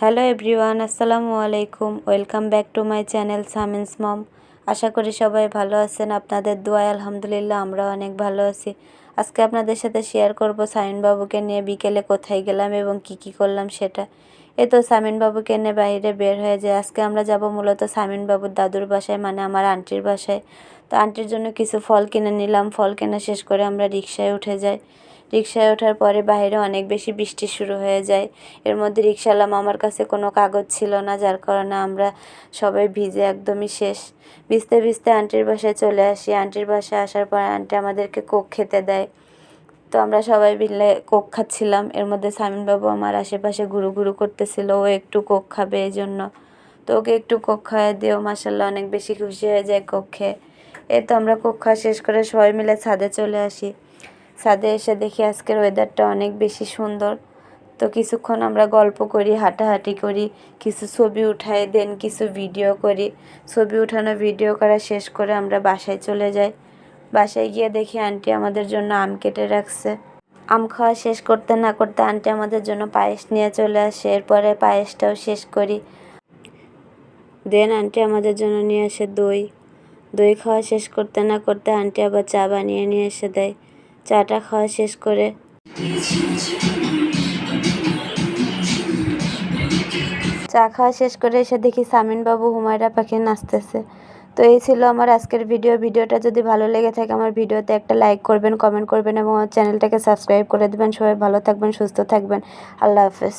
Hello everyone আসসালামু আলাইকুম welcome back to my channel Samin's mom আশা করি সবাই ভালো আছেন, আপনাদের দোয়ায় আলহামদুলিল্লাহ আমরাও অনেক ভালো আছি। আজকে আপনাদের সাথে শেয়ার করব বাবুকে নিয়ে বিকেলে কোথায় গেলাম এবং কি কি করলাম সেটা। এ তো বাবুকে নিয়ে বাইরে বের হয়ে যায়। আজকে আমরা যাব মূলত বাবুর দাদুর বাসায় মানে আমার আন্টির বাসায়। তো আন্টির জন্য কিছু ফল কিনে নিলাম। ফল কেনা শেষ করে আমরা রিক্সায় উঠে যাই। রিক্সায় ওঠার পরে বাইরে অনেক বেশি বৃষ্টি শুরু হয়ে যায়। এর মধ্যে রিক্সাওয়ালা মামার কাছে কোনো কাগজ ছিল না, যার কারণে আমরা সবাই ভিজে একদমই শেষ। ভিজতে ভিজতে আন্টির বাসায় চলে আসি। আন্টির বাসায় আসার পর আন্টি আমাদেরকে কোক খেতে দেয়। তো আমরা সবাই মিলে কোক খাচ্ছিলাম। এর মধ্যে সামিনবাবু আমার আশেপাশে ঘুরু ঘুরু করতেছিল, ও একটু কোক খাবে এই জন্য তো ওকে একটু কোক খাওয়াই দিও মাসাল্লাহ অনেক বেশি খুশি হয়ে যায় কোক খেয়ে। এই তো আমরা কোক খাওয়া শেষ করে সবাই মিলে ছাদে চলে আসি। ছাদে এসে দেখি আজকের ওয়েদারটা অনেক বেশি সুন্দর। তো কিছুক্ষণ আমরা গল্প করি, হাঁটাহাঁটি করি, কিছু ছবি উঠাই দেন কিছু ভিডিও করি। ছবি উঠানো ভিডিও করা শেষ করে আমরা বাসায় চলে যাই। বাসায় গিয়ে দেখি আন্টি আমাদের জন্য আম কেটে রাখছে। আম খাওয়া শেষ করতে না করতে আন্টি আমাদের জন্য পায়েস নিয়ে চলে আসে। এরপরে পায়েসটাও শেষ করি। দেন আন্টি আমাদের জন্য নিয়ে আসে দই। দই খাওয়া শেষ করতে না করতে আন্টি আবার চা বানিয়ে নিয়ে এসে দেয়। চাটা খাওয়া শেষ করে। চা খাওয়া শেষ করে এসে দেখি সামিন বাবু হুমায়রা পাখি নাচতেছে। তো এই ছিল আমার আজকের ভিডিও। ভিডিওটা যদি ভালো লেগে থাকে আমার ভিডিওতে একটা লাইক করবেন কমেন্ট করবেন এবং আমার চ্যানেলটাকে সাবস্ক্রাইব করে দেবেন। সবাই ভালো থাকবেন, সুস্থ থাকবেন। আল্লাহ হাফেজ।